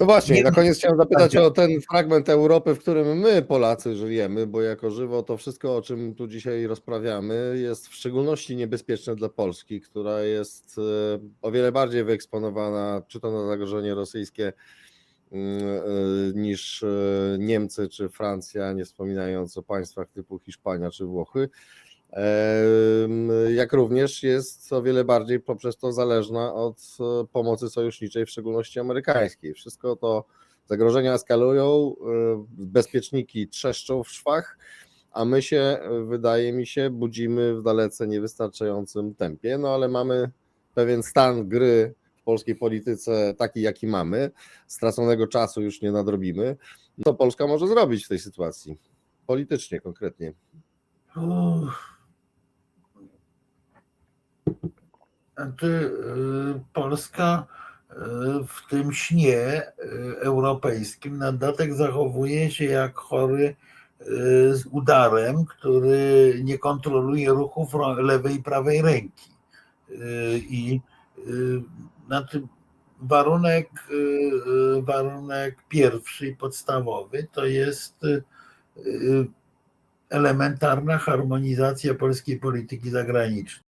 No właśnie, Nie na koniec chciałem zapytać Tak. o ten fragment Europy, w którym my, Polacy, żyjemy, bo jako żywo to wszystko, o czym tu dzisiaj rozprawiamy, jest w szczególności niebezpieczne dla Polski, która jest e, o wiele bardziej wyeksponowana, czy to na zagrożenie rosyjskie, mm, e, niż e, Niemcy czy Francja, nie wspominając o państwach typu Hiszpania czy Włochy. Jak również jest o wiele bardziej poprzez to zależna od e, pomocy sojuszniczej, w szczególności amerykańskiej. Wszystko to zagrożenia eskalują, e, bezpieczniki trzeszczą w szwach, a my się, e, wydaje mi się, budzimy w dalece niewystarczającym tempie. No ale mamy pewien stan gry w polskiej polityce taki, jaki mamy. Straconego czasu już nie nadrobimy. Co Polska może zrobić w tej sytuacji? Politycznie konkretnie. Uff. Y, Polska y, w tym śnie y, europejskim na dodatek zachowuje się jak chory z udarem, który nie kontroluje ruchów lewej i prawej ręki. I znaczy warunek, warunek pierwszy i podstawowy to jest elementarna harmonizacja polskiej polityki zagranicznej.